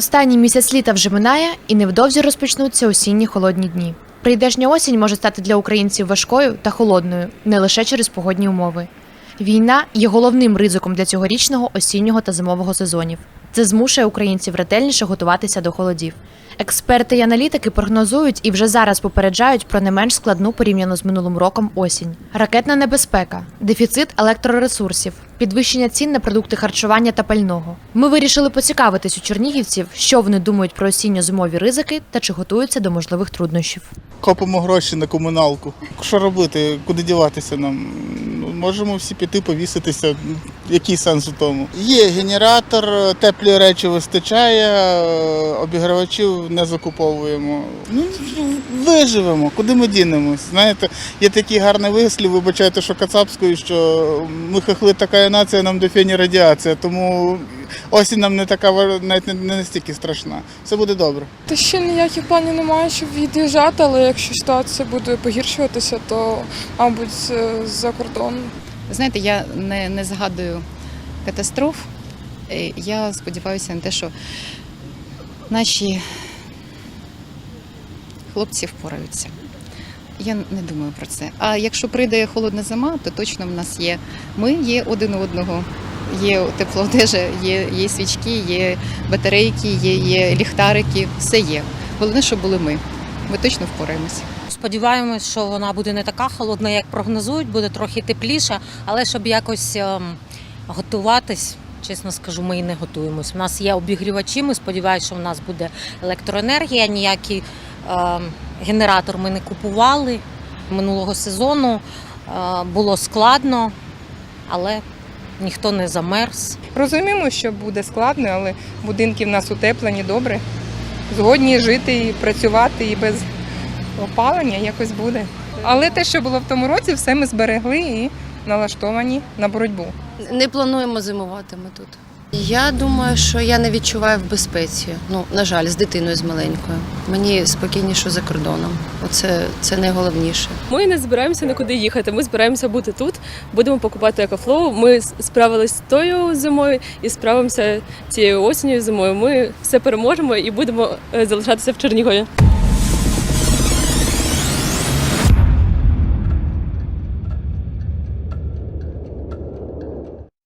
Останній місяць літа вже минає, і невдовзі розпочнуться осінні холодні дні. Прийдешня осінь може стати для українців важкою та холодною не лише через погодні умови. Війна є головним ризиком для цьогорічного осіннього та зимового сезонів. Це змушує українців ретельніше готуватися до холодів. Експерти і аналітики прогнозують і вже зараз попереджають про не менш складну порівняно з минулим роком осінь. Ракетна небезпека, дефіцит електроресурсів, підвищення цін на продукти харчування та пального. Ми вирішили поцікавитись у чернігівців, що вони думають про осінньо-зимові ризики та чи готуються до можливих труднощів. Копимо гроші на комуналку. Що робити? Куди діватися нам? Можемо всі піти повіситися. Який сенс у тому? Є генератор, теплі речі вистачає, обігрівачів не закуповуємо. Ну, виживемо, куди ми дінемось? Знаєте, є такий гарний вислів, вибачайте, що кацапською, що ми хахли така нація, нам до фені радіація. Тому осінь нам не така навіть не- не настільки страшна. Все буде добре. Та ще ніяких планів немає, щоб від'їжджати, але якщо ситуація буде погіршуватися, то, мабуть, за кордон. Знаєте, я не, не згадую катастроф. Е, Я сподіваюся на те, що наші хлопці впораються. Я не думаю про це. А якщо прийде холодна зима, то точно в нас є. Ми є один одного. Є теплоодежа, є, є свічки, є батарейки, є, є ліхтарики, все є. Головне, щоб були ми. Ми точно впораємося. Сподіваємось, що вона буде не така холодна, як прогнозують, буде трохи тепліша, але щоб якось ем, готуватись, чесно скажу, ми і не готуємось. У нас є обігрівачі. Ми сподіваємося, що в нас буде електроенергія. Ніякий ем, генератор ми не купували минулого сезону. Е, було складно, але ніхто не замерз. Розуміємо, що буде складно, але будинки в нас утеплені добре. Згодні жити і працювати і без опалення якось буде. Але те, що було в тому році, все ми зберегли і налаштовані на боротьбу. Не плануємо зимувати ми тут. Я думаю, що я не відчуваю в безпеці. Ну, на жаль, з дитиною з маленькою. Мені спокійніше за кордоном. Оце це найголовніше. Ми не збираємося нікуди їхати. Ми збираємося бути тут. Будемо покупати екофлоу. Ми справились з тою зимою і справимося цією осінню зимою. Ми все переможемо і будемо е, залишатися в Чернігові.